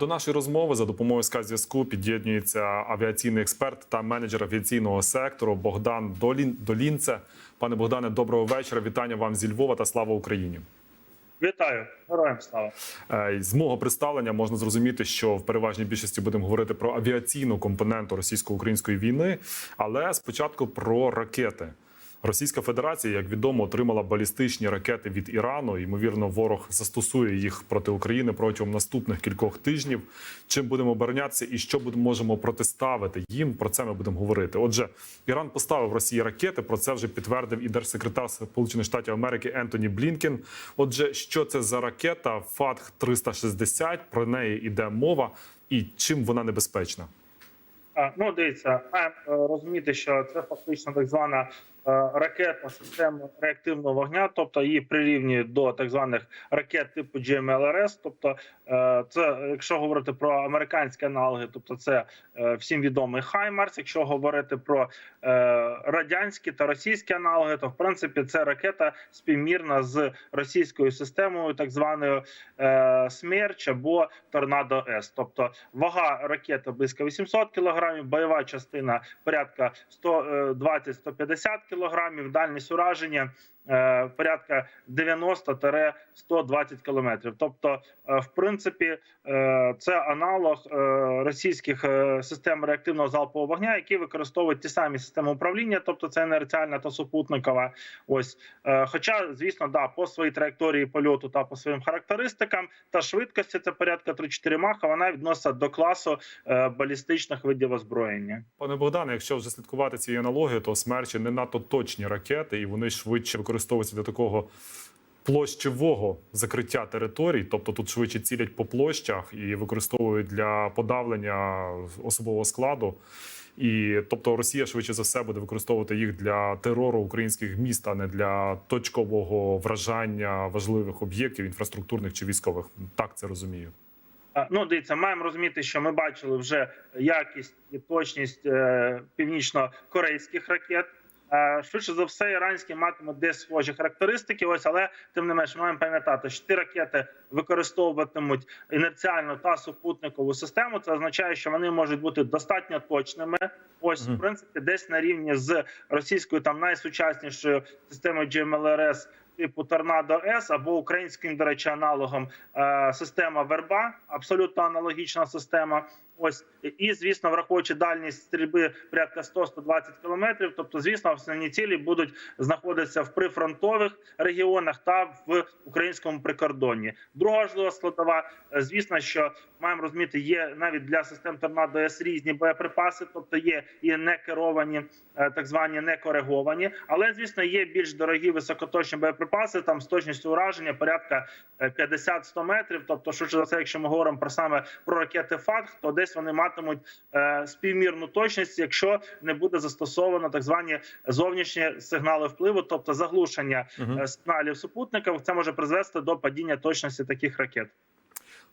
До нашої розмови за допомогою зв'язку під'єднується авіаційний експерт та менеджер авіаційного сектору Богдан Долін... Долінце. Пане Богдане, доброго вечора. Вітання вам зі Львова та слава Україні. Вітаю, героям слава. Е, З мого представлення можна зрозуміти, що в переважній більшості будемо говорити про авіаційну компоненту російсько-української війни, але спочатку про ракети. Російська Федерація, як відомо, отримала балістичні ракети від Ірану. Ймовірно, ворог застосує їх проти України протягом наступних кількох тижнів. Чим будемо оборонятися і що можемо протиставити їм? Про це ми будемо говорити. Отже, Іран поставив Росії ракети. Про це вже підтвердив і держсекретар Сполучених Штатів Америки Ентоні Блінкен. Отже, що це за ракета ФАТХ 360 Про неї йде мова, і чим вона небезпечна? Ну, дивіться, маємо е, розуміти, що це фактично так звана ракетна система реактивного вогня, тобто її прирівнюють до так званих ракет типу GMLRS. Тобто, е, це якщо говорити про американські аналоги, тобто це е, всім відомий Хаймарс. Якщо говорити про е, радянські та російські аналоги, то в принципі це ракета співмірна з російською системою, так званою е, Смерч або Торнадо С. Тобто вага ракети близько 800 кг, бойова частина порядка 120-150 кг, дальність ураження порядка 90-120 км. Тобто, е, в принципі, е, це аналог е, російських е, систем реактивного залпового вогня, які використовують ті самі системи управління, тобто це інерціальна та супутникова. Ось, Е, хоча, звісно, да, по своїй траєкторії польоту та по своїм характеристикам та швидкості це порядка 3-4 маха. Вона відноситься до класу е, балістичних видів озброєння. Пане Богдане, якщо вже слідкувати цією аналогією, то смерчі не надто точні ракети, і вони швидше використовуються для такого площевого закриття територій, тобто тут швидше цілять по площах і використовують для подавлення особового складу. І тобто Росія швидше за все буде використовувати їх для терору українських міст, а не для точкового вражання важливих об'єктів інфраструктурних чи військових. Так це розумію. Ну, дивіться, маємо розуміти, що ми бачили вже якість і точність е, північно-корейських ракет. Е, швидше за все, іранські матимуть десь схожі характеристики. Ось, але тим не менш, ми маємо пам'ятати, що ті ракети використовуватимуть інерціальну та супутникову систему. Це означає, що вони можуть бути достатньо точними. Ось, в принципі, десь на рівні з російською там найсучаснішою системою GMLRS типу Торнадо С або українським, до речі, аналогом е, система Верба, абсолютно аналогічна система. Ось і звісно, враховуючи дальність стрільби порядка 100-120 кілометрів. Тобто, звісно, основні цілі будуть знаходитися в прифронтових регіонах та в українському прикордонні. Друга важлива складова, е, звісно, що маємо розуміти, є навіть для систем торнадо С різні боєприпаси, тобто є і не керовані, е, так звані не кориговані, але звісно є більш дорогі високоточні боєприпаси, там з точністю ураження порядка е, 50-100 метрів. Тобто, що за це, якщо ми говоримо про саме про ракети ФАТХ, то десь вони матимуть е, співмірну точність, якщо не буде застосовано так звані зовнішні сигнали впливу, тобто заглушення е, сигналів супутників, це може призвести до падіння точності таких ракет.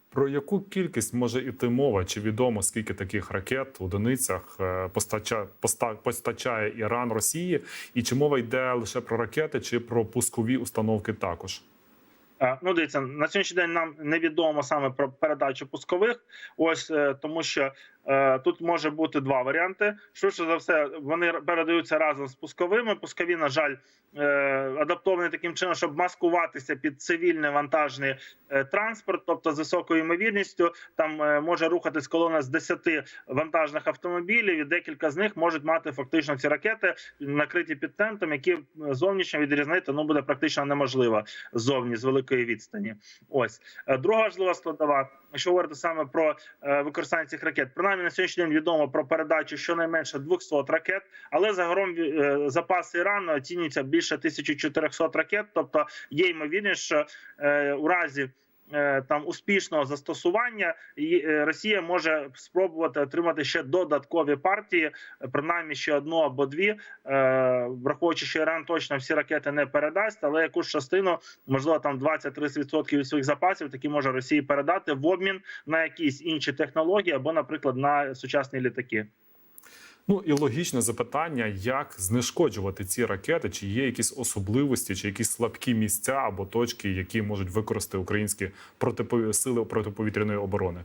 Про яку кількість може іти мова? Чи відомо скільки таких ракет в одиницях е, постача, поста, постачає Іран Росії? І чи мова йде лише про ракети, чи про пускові установки також? Ну, дивіться, на сьогоднішній день нам невідомо саме про передачу пускових. Ось е, тому, що тут може бути два варіанти. Швидше за все, вони передаються разом з пусковими. Пускові, на жаль, е, адаптовані таким чином, щоб маскуватися під цивільний вантажний е, транспорт, тобто з високою ймовірністю там е, може рухатись колона з 10 вантажних автомобілів, і декілька з них можуть мати фактично ці ракети накриті під тентом, які е, зовнішньо відрізнити ну буде практично неможливо ззовні з великої відстані. Ось Е, друга важлива складова, якщо говорити саме про е, використання цих ракет, принаймні на сьогоднішній день відомо про передачу щонайменше 200 ракет, але загалом е, запаси Ірану оцінюються більше 1400 ракет. Тобто є ймовірність, що е, у разі там успішного застосування і е, Росія може спробувати отримати ще додаткові партії, е, принаймні ще одну або дві, е, враховуючи, що Іран точно всі ракети не передасть, але якусь частину, можливо, там 20-30% від своїх запасів, такі може Росії передати в обмін на якісь інші технології або, наприклад, на сучасні літаки. Ну і логічне запитання: як знешкоджувати ці ракети? Чи є якісь особливості, чи якісь слабкі місця або точки, які можуть використати українські протипо... сили протиповітряної оборони?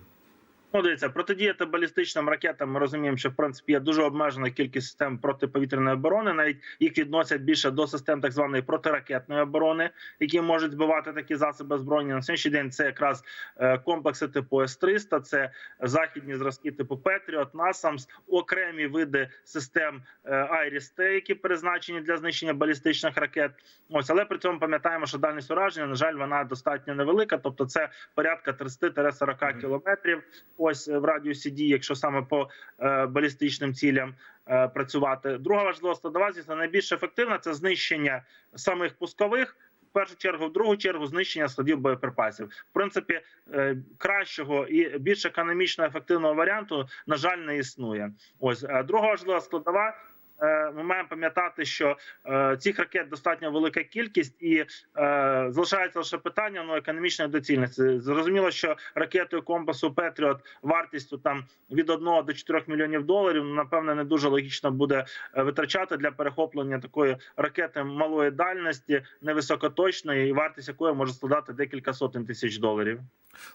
Ну, дивіться, протидіяти балістичним ракетам. Ми розуміємо, що в принципі є дуже обмежена кількість систем протиповітряної оборони. Навіть їх відносять більше до систем так званої протиракетної оборони, які можуть збивати такі засоби озброєння. На сьогоднішній день це якраз е, комплекси типу С-300, це західні зразки типу Петріот, Насамс, окремі види систем Айріс-Т, які призначені для знищення балістичних ракет. Ось, але при цьому пам'ятаємо, що дальність ураження, на жаль, вона достатньо невелика, тобто це порядка 30-40 Мгм. кілометрів. Ось е, в радіусі дії, якщо саме по е, балістичним цілям е, працювати. Друга важлива складова, звісно, найбільш ефективна це знищення самих пускових. В першу чергу, в другу чергу, знищення складів боєприпасів. В принципі, кращого і більш економічно ефективного варіанту, на жаль, не існує. Ось друга важлива складова. Е, Ми маємо пам'ятати, що е, цих ракет достатньо велика кількість, і е, залишається лише питання ну, економічної доцільності. Зрозуміло, що ракетою компасу Петріот вартістю там від 1 до 4 мільйонів доларів. ну, Напевне, не дуже логічно буде витрачати для перехоплення такої ракети малої дальності, невисокоточної, і вартість якої може складати декілька сотень тисяч доларів.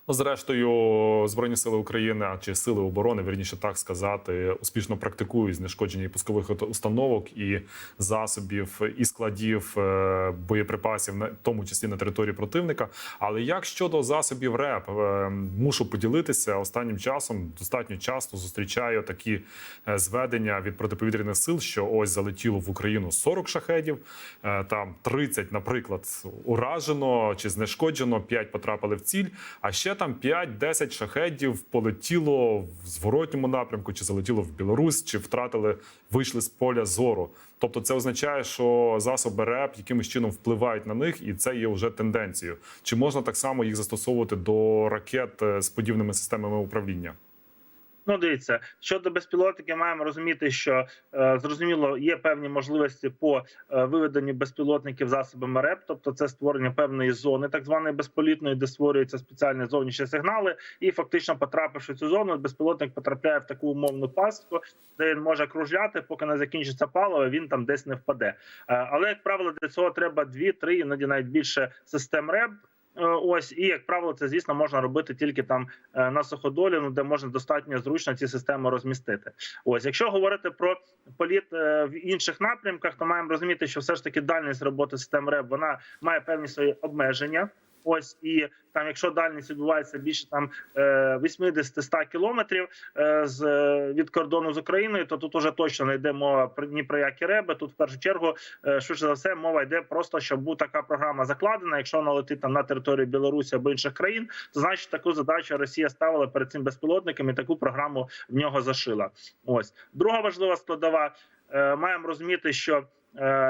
Ну, зрештою, збройні сили України чи сили оборони, верніше так сказати, успішно практикують знешкодження і пускових установок і засобів і складів е, боєприпасів, на тому числі на території противника. Але як щодо засобів РЕП, Е, мушу поділитися останнім часом. Достатньо часто зустрічаю такі е, зведення від протиповітряних сил, що ось залетіло в Україну 40 шахедів, там 30, наприклад, уражено чи знешкоджено, 5 потрапили в ціль. А ще там 5-10 шахедів полетіло в зворотньому напрямку, чи залетіло в Білорусь, чи втратили, вийшли з поля зору. Тобто, це означає, що засоби РЕП якимось чином впливають на них, і це є вже тенденцією. Чи можна так само їх застосовувати до ракет е, з подібними системами управління? Ну, дивіться, щодо безпілотників, маємо розуміти, що е, зрозуміло є певні можливості по е, виведенню безпілотників засобами РЕП, тобто це створення певної зони, так званої безполітної, де створюються спеціальні зовнішні сигнали, і фактично потрапивши в цю зону, безпілотник потрапляє в таку умовну пастку, де він може кружляти, поки не закінчиться паливо, він там десь не впаде. Е, але як правило, для цього треба дві-три, іноді навіть більше систем РЕП. Е, Ось і як правило, це звісно можна робити тільки там е, на суходолі, ну де можна достатньо зручно ці системи розмістити. Ось, якщо говорити про політ е, в інших напрямках, то маємо розуміти, що все ж таки дальність роботи систем РЕБ вона має певні свої обмеження. Ось і там, якщо дальність відбувається більше там е, 80-100 кілометрів е, з е, від кордону з Україною, то тут уже точно не йде мова ні про які реби. Тут в першу чергу е, швидше за все мова йде просто, щоб була така програма закладена. Якщо вона летить там на територію Білорусі або інших країн, то значить таку задачу Росія ставила перед цим безпілотником і таку програму в нього зашила. Ось друга важлива складова. Е, маємо розуміти, що Е,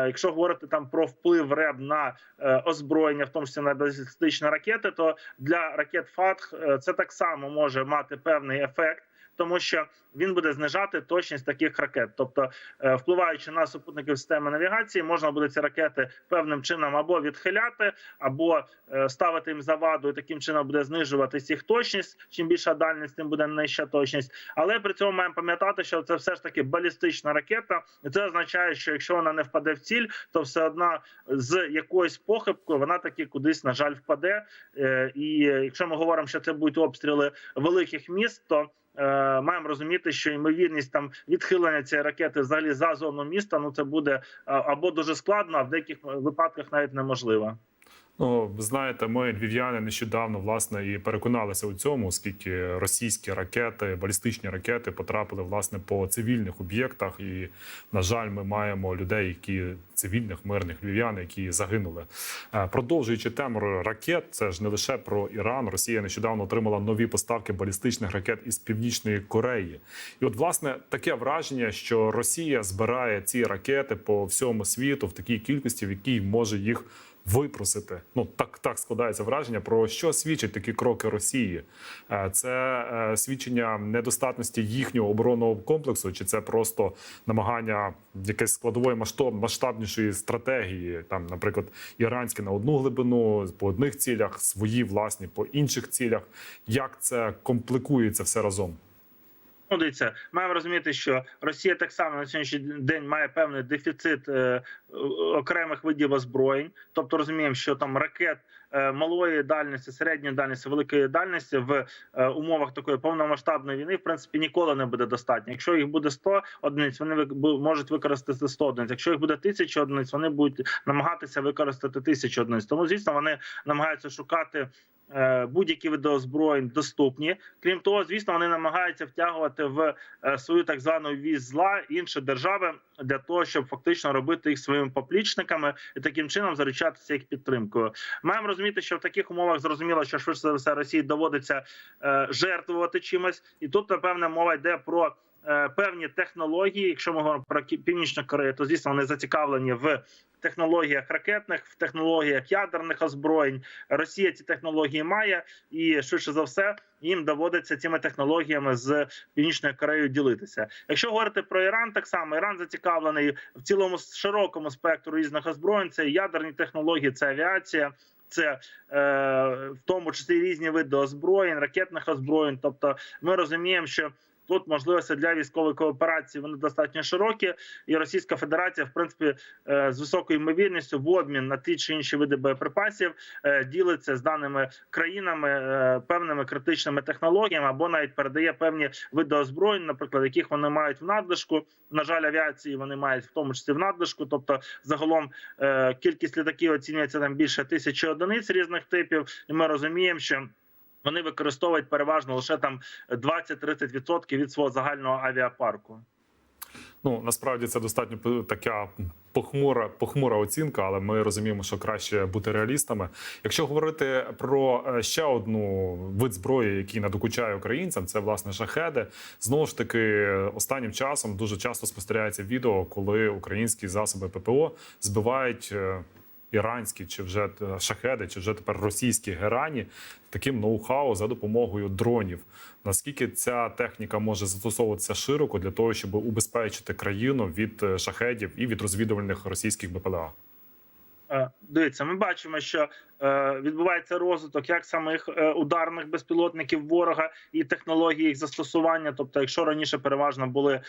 Якщо говорити там про вплив РЕБ на е, озброєння, в тому числі на балістичні ракети, то для ракет ФАТХ е, це так само може мати певний ефект. Тому що він буде знижати точність таких ракет, тобто е, впливаючи на супутники системи навігації, можна буде ці ракети певним чином або відхиляти, або е, ставити їм заваду, і таким чином буде знижуватись їх точність. Чим більша дальність, тим буде нижча точність. Але при цьому маємо пам'ятати, що це все ж таки балістична ракета, і це означає, що якщо вона не впаде в ціль, то все одно з якоюсь похибкою вона таки кудись на жаль впаде. Е, І якщо ми говоримо, що це будуть обстріли великих міст, то маємо розуміти, що ймовірність там відхилення цієї ракети взагалі за зону міста, ну це буде або дуже складно, а в деяких випадках навіть неможливо. Ну, знаєте, ми львів'яни нещодавно власне і переконалися у цьому, оскільки російські ракети, балістичні ракети потрапили власне по цивільних об'єктах. І на жаль, ми маємо людей, які цивільних мирних львів'ян, які загинули. Е, Продовжуючи тему ракет, це ж не лише про Іран. Росія нещодавно отримала нові поставки балістичних ракет із північної Кореї. І от власне таке враження, що Росія збирає ці ракети по всьому світу в такій кількості, в якій може їх випросити. Ну так так складається враження. Про що свідчать такі кроки Росії? Е, Це е, свідчення недостатності їхнього оборонного комплексу, чи це просто намагання якесь складової масштаб, масштабнішої стратегії, там, наприклад, іранське на одну глибину по одних цілях, свої власні по інших цілях. Як це комплікується все разом? Ну, дивіться, маємо розуміти, що Росія так само на сьогоднішній день має певний дефіцит е, окремих видів озброєнь. Тобто розуміємо, що там ракет е, малої дальності, середньої дальності, великої дальності в е, умовах такої повномасштабної війни, в принципі, ніколи не буде достатньо. Якщо їх буде 100 одиниць, вони вик- можуть використати 100 одиниць. Якщо їх буде 1000 одиниць, вони будуть намагатися використати 1000 одиниць. Тому, звісно, вони намагаються шукати. Е, Будь-які види озброєнь доступні. Крім того, звісно, вони намагаються втягувати в е, свою так звану віз зла інші держави для того, щоб фактично робити їх своїми поплічниками і таким чином заручатися їх підтримкою. Маємо розуміти, що в таких умовах зрозуміло, що швидше за все Росії доводиться е, жертвувати чимось, і тут напевне мова йде про. Е, Певні технології, якщо ми говоримо про Північну Корею, то звісно вони зацікавлені в технологіях ракетних, в технологіях ядерних озброєнь. Росія ці технології має, і швидше за все їм доводиться цими технологіями з Північною Кореєю ділитися. Якщо говорити про Іран, так само Іран зацікавлений в цілому широкому спектру різних озброєнь. Це ядерні технології, це авіація. Це е, в тому числі різні види озброєнь, ракетних озброєнь. Тобто, ми розуміємо, що тут можливості для військової кооперації вони достатньо широкі, і Російська Федерація, в принципі, е, з високою ймовірністю в обмін на ті чи інші види боєприпасів е, ділиться з даними країнами е, певними критичними технологіями або навіть передає певні види озброєнь, наприклад, яких вони мають в надлишку. На жаль, авіації вони мають в тому числі в надлишку. Тобто, загалом кількість літаків оцінюється там більше тисячі одиниць різних типів, і ми розуміємо, що. Вони використовують переважно лише там 20-30% від свого загального авіапарку. Ну насправді це достатньо така похмура, похмура оцінка, але ми розуміємо, що краще бути реалістами. Якщо говорити про е, ще одну вид зброї, який надокучає українцям, це власне шахеди. Знову ж таки, останнім часом дуже часто спостерігається відео, коли українські засоби ППО збивають. Іранські чи вже е, шахеди, чи вже тепер російські герані таким ноу-хау за допомогою дронів. Наскільки ця техніка може застосовуватися широко для того, щоб убезпечити країну від е, шахедів і від розвідувальних російських БПЛА? Е, Дивіться, ми бачимо, що е, відбувається розвиток як самих е, ударних безпілотників ворога і технології їх застосування. Тобто, якщо раніше переважно були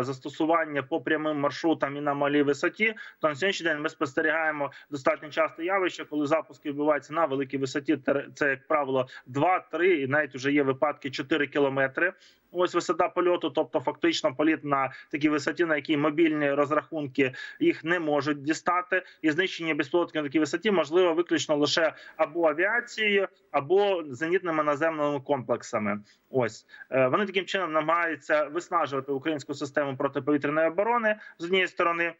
застосування по прямим маршрутам і на малій висоті, то на сьогоднішній день ми спостерігаємо достатньо часто явище, коли запуски відбуваються на великій висоті. Це як правило 2-3, і навіть вже є випадки 4 кілометри. Ось висота польоту, тобто фактично політ на такій висоті, на якій мобільні розрахунки їх не можуть дістати, і знищення безпілотників на такій висоті можливо виключно лише або авіацією, або зенітними наземними комплексами. Ось Е, вони таким чином намагаються виснажувати українську систему протиповітряної оборони з однієї сторони.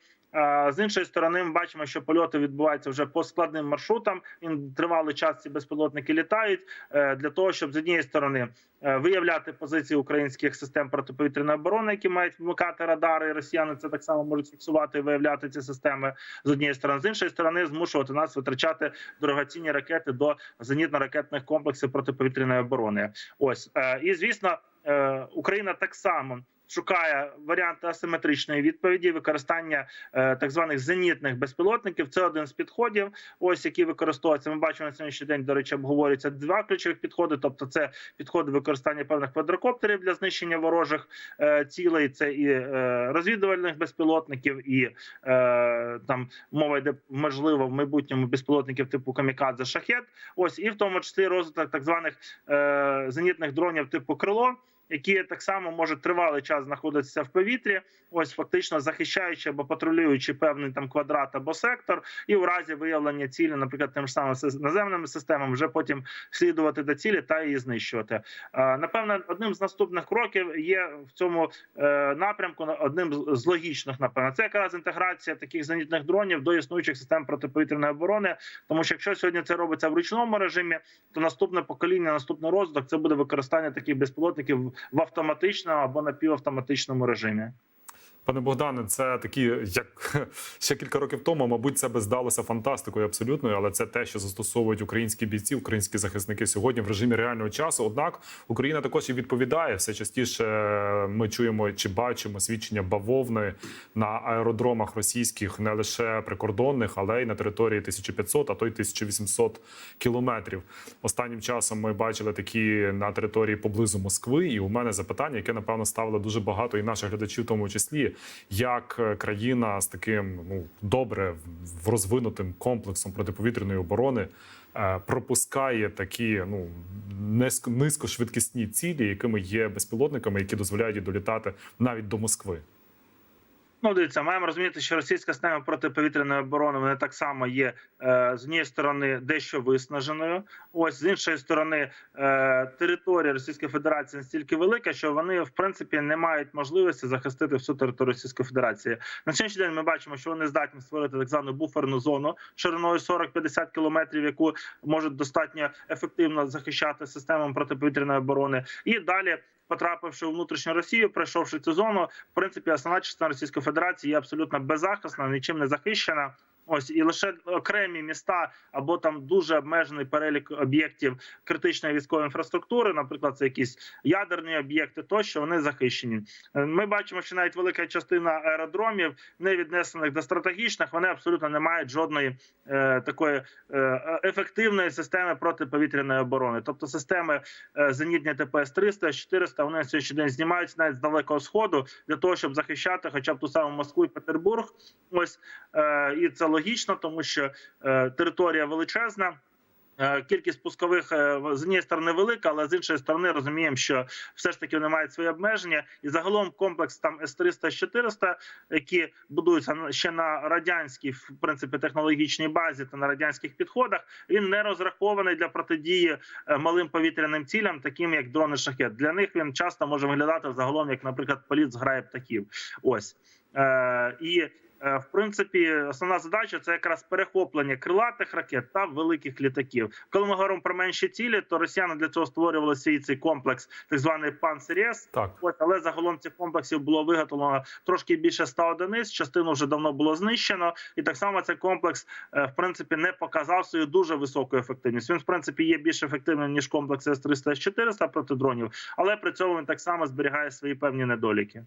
З іншої сторони, ми бачимо, що польоти відбуваються вже по складним маршрутам. Він тривалий час ці безпілотники літають е, для того, щоб з однієї сторони е, виявляти позиції українських систем протиповітряної оборони, які мають вмикати радари. Росіяни це так само можуть фіксувати і виявляти ці системи з однієї сторони, з іншої сторони, змушувати нас витрачати дорогоцінні ракети до зенітно-ракетних комплексів протиповітряної оборони. Ось е, і звісно, Україна так само. Шукає варіанти асиметричної відповіді, використання е, так званих зенітних безпілотників. Це один з підходів, ось які використовуються. Ми бачимо на сьогоднішній день. До речі, обговорюються два ключових підходи. Тобто, це підходи використання певних квадрокоптерів для знищення ворожих е, цілей. Це і е, розвідувальних безпілотників, і там мова йде можливо в майбутньому безпілотників типу камікадзе шахет. Ось і в тому числі розвиток так званих зенітних дронів типу крило. Які так само можуть тривалий час знаходитися в повітрі, ось фактично захищаючи або патрулюючи певний там квадрат або сектор, і у разі виявлення цілі, наприклад, тим ж самим наземними системами, вже потім слідувати до цілі та її знищувати. Е, Напевно, одним з наступних кроків є в цьому е, напрямку одним з- логічних, напевно, це якраз інтеграція таких зенітних дронів до існуючих систем протиповітряної оборони. Тому що якщо сьогодні це робиться в ручному режимі, то наступне покоління, наступний розвиток це буде використання таких безпілотників в автоматичному або напівавтоматичному режимі. Пане Богдане, це такі, як ще кілька років тому, мабуть, це би здалося фантастикою абсолютною, але це те, що застосовують українські бійці, українські захисники сьогодні в режимі реального часу. Однак Україна також і відповідає все частіше. Ми чуємо чи бачимо свідчення бавовни на аеродромах російських, не лише прикордонних, але й на території 1500, а то й 1800 кілометрів. Останнім часом ми бачили такі на території поблизу Москви. І у мене запитання, яке напевно ставило дуже багато і наших глядачів, в тому числі, як е, країна з таким ну добре в- розвинутим комплексом протиповітряної оборони. е, Пропускає такі ну низько- низькошвидкісні цілі, якими є безпілотниками, які дозволяють долітати навіть до Москви. Ну, дивіться, маємо розуміти, що російська система протиповітряної оборони вона так само є е, з однієї сторони дещо виснаженою. Ось з іншої сторони, е, територія Російської Федерації настільки велика, що вони в принципі не мають можливості захистити всю територію Російської Федерації. На сьогоднішній день ми бачимо, що вони здатні створити так звану буферну зону шириною 40-50 кілометрів, яку можуть достатньо ефективно захищати системами протиповітряної оборони, і далі. Потрапивши у внутрішню Росію, пройшовши цю зону, в принципі, основна частина Російської Федерації є абсолютно беззахисна, нічим не захищена. Ось і лише окремі міста або там дуже обмежений перелік об'єктів критичної військової інфраструктури, наприклад, це якісь ядерні об'єкти, тощо вони захищені. Е, Ми бачимо, що навіть велика частина аеродромів, не віднесених до стратегічних, вони абсолютно не мають жодної е, такої е, ефективної системи протиповітряної оборони. Тобто системи е, зенітні ТПС 300 400 вони на сьогоднішній день знімаються навіть з далекого сходу для того, щоб захищати, хоча б ту саму Москву і Петербург. Ось е, і це логічно, тому що е, територія величезна. Е, Кількість пускових е, з однієї сторони велика, але з іншої сторони розуміємо, що все ж таки вони мають свої обмеження, і загалом комплекс там С-300 400 які будуються ще на радянській в принципі технологічній базі та на радянських підходах. Він не розрахований для протидії малим повітряним цілям, таким як дрони шахет. Для них він часто може виглядати загалом, як, наприклад, політ з грає птахів. Ось і. Е, В принципі, основна задача це якраз перехоплення крилатих ракет та великих літаків. Коли ми говоримо про менші цілі, то росіяни для цього створювали свій цей комплекс, так званий Панцирєс. Так. От, але загалом цих комплексів було виготовлено трошки більше 100 одиниць. Частину вже давно було знищено, і так само цей комплекс е, в принципі не показав свою дуже високу ефективність. Він в принципі є більш ефективним ніж комплекс С-300 С-400 проти дронів, але при цьому він так само зберігає свої певні недоліки.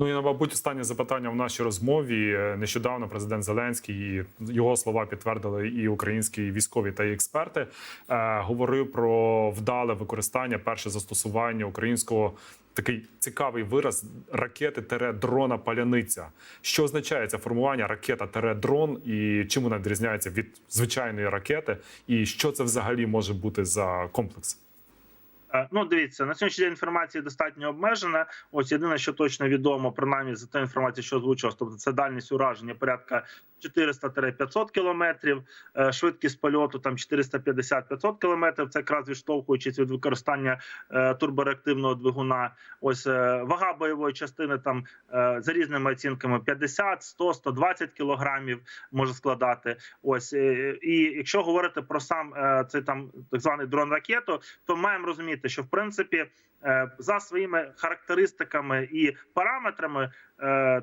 Ну і мабуть, останнє запитання в нашій розмові. Нещодавно президент Зеленський і його слова підтвердили і українські військові та і експерти. Е, говорив про вдале використання, перше застосування українського. Такий цікавий вираз ракети тере дрона паляниця. Що означає це формування ракета дрон, і чим вона відрізняється від звичайної ракети, і що це взагалі може бути за комплекс? Е, Ну, дивіться, на сьогоднішній день інформація достатньо обмежена. Ось єдине, що точно відомо, принаймні за ту інформацію, що озвучилось, тобто це дальність ураження порядка 400-500 кілометрів, е, швидкість польоту там 450-500 кілометрів. Це якраз відштовхуючись від використання е, турбореактивного двигуна. Ось е, вага бойової частини там за різними оцінками 50, 100, 120 кілограмів може складати. Ось і якщо говорити про сам цей там так званий дрон ракету, то маємо розуміти, що в принципі за своїми характеристиками і параметрами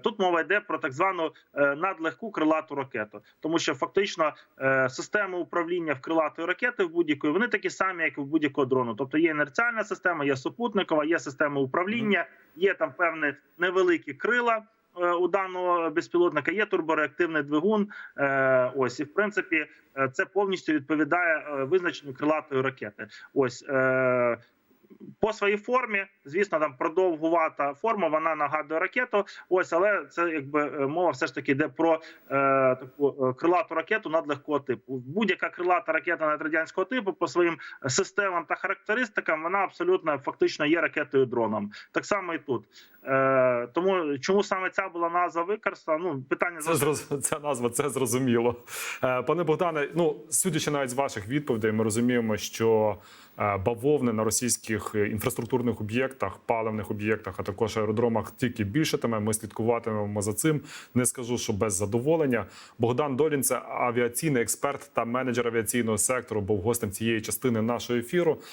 тут мова йде про так звану надлегку крилату ракету, тому що фактично е, системи управління в крилатої ракети в будь-якої вони такі самі, як і в будь-якого дрону. Тобто є інерціальна система, є супутникова, є система управління, є там певні невеликі крила. е, У даного безпілотника є турбореактивний двигун. Е, ось і в принципі це повністю відповідає визначенню крилатої ракети. Ось по своїй формі, звісно, там продовгувата форма, вона нагадує ракету. Ось, але це якби е, мова все ж таки йде про е, таку е, крилату ракету надлегкого типу. Будь-яка крилата ракета надрадянського типу по своїм системам та характеристикам вона абсолютно фактично є ракетою дроном. Так само і тут. Е, тому чому саме ця була назва використана? Ну питання Це зроз... ця назва, це зрозуміло. Е, Пане Богдане, ну судячи навіть з ваших відповідей, ми розуміємо, що бавовни на російських е, інфраструктурних об'єктах, паливних об'єктах, а також аеродромах тільки більшатиме. Ми слідкуватимемо за цим. Не скажу, що без задоволення. Богдан Долін, це авіаційний експерт та менеджер авіаційного сектору, був гостем цієї частини нашого ефіру.